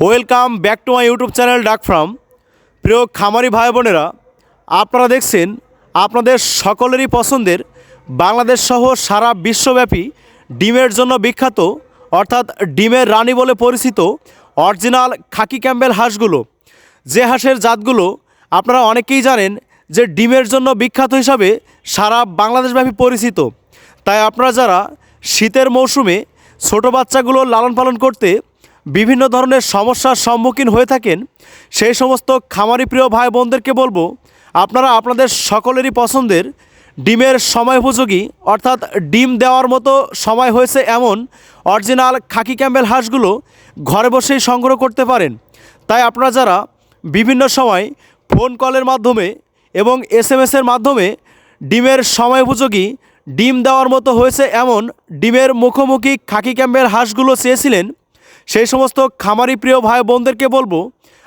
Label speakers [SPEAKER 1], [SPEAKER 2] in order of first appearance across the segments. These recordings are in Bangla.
[SPEAKER 1] Welcome back to my YouTube channel ডাক ফ্রাম। প্রিয় খামারি ভাই বোনেরা, আপনারা দেখছেন আপনাদের সকলেরই পছন্দের বাংলাদেশ সহ সারা বিশ্বব্যাপী ডিমের জন্য বিখ্যাত, অর্থাৎ ডিমের রানী বলে পরিচিত অরিজিনাল খাকি ক্যাম্বেল হাঁসগুলো। যে হাঁসের জাতগুলো আপনারা অনেকেই জানেন যে ডিমের জন্য বিখ্যাত হিসাবে সারা বাংলাদেশব্যাপী পরিচিত। তাই আপনারা যারা শীতের মৌসুমে ছোট বাচ্চাগুলো লালন পালন করতে বিভিন্ন ধরনের সমস্যার সম্মুখীন হয়ে থাকেন। সেই সমস্ত খামারি প্রিয় ভাই বোনদেরকে বলব, আপনারা আপনাদের সকলেরই পছন্দের ডিমের সময় উপযোগী, অর্থাৎ ডিম দেওয়ার মতো সময় হয়েছে এমন অরিজিনাল খাকি ক্যাম্বেল হাঁসগুলো ঘরে বসেই সংগ্রহ করতে পারেন। তাই আপনারা যারা বিভিন্ন সময় ফোন কলের মাধ্যমে এবং এস এম এসের মাধ্যমে ডিমের সময় উপযোগী ডিম দেওয়ার মতো হয়েছে এমন ডিমের মুখোমুখি খাকি ক্যাম্বেল হাঁসগুলো চেয়েছিলেন সেই সমস্ত খামারি প্রিয় ভাই বোনদেরকে বলব,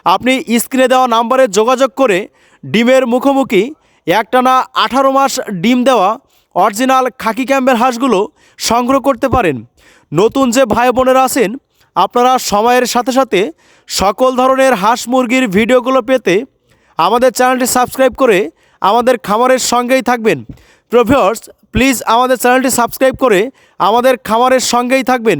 [SPEAKER 1] আপনি স্ক্রিনে দেওয়া নাম্বারে যোগাযোগ করে ডিমের মুখোমুখি একটানা আঠারো মাস ডিম দেওয়া অরিজিনাল খাকি ক্যাম্পের হাঁসগুলো সংগ্রহ করতে পারেন। নতুন যে ভাই বোনেরা আছেন, আপনারা সময়ের সাথে সাথে সকল ধরনের হাঁস মুরগির ভিডিওগুলো পেতে আমাদের চ্যানেলটি সাবস্ক্রাইব করে আমাদের খামারের সঙ্গেই থাকবেন। প্রভিয়র্স, প্লিজ আমাদের চ্যানেলটি সাবস্ক্রাইব করে আমাদের খামারের সঙ্গেই থাকবেন।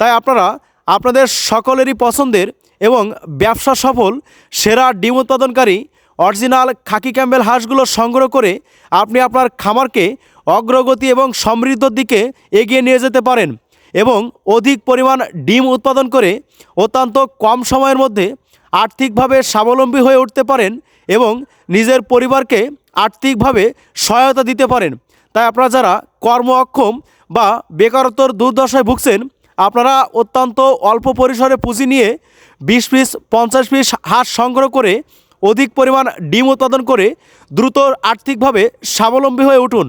[SPEAKER 1] তাই আপনারা আপনাদের সকলেরই পছন্দের এবং ব্যবসা সফল, সেরা ডিম উৎপাদনকারী, অরিজিনাল খাকি ক্যাম্বেল হাঁসগুলো সংগ্রহ করে আপনি আপনার খামারকে অগ্রগতি এবং সমৃদ্ধর দিকে এগিয়ে নিয়ে যেতে পারেন এবং অধিক পরিমাণ ডিম উৎপাদন করে অত্যন্ত কম সময়ের মধ্যে আর্থিকভাবে স্বাবলম্বী হয়ে উঠতে পারেন এবং নিজের পরিবারকে আর্থিকভাবে সহায়তা দিতে পারেন। তাই আপনারা যারা কর্ম অক্ষম বা বেকারত্বর দুর্দশায় ভুগছেন আপনারা অত্যন্ত অল্প পরিসরে পুঁজি নিয়ে বিশ পিস, পঞ্চাশ পিস হাঁস সংগ্রহ করে অধিক পরিমাণ ডিম উৎপাদন করে দ্রুত আর্থিকভাবে স্বাবলম্বী হয়ে উঠুন।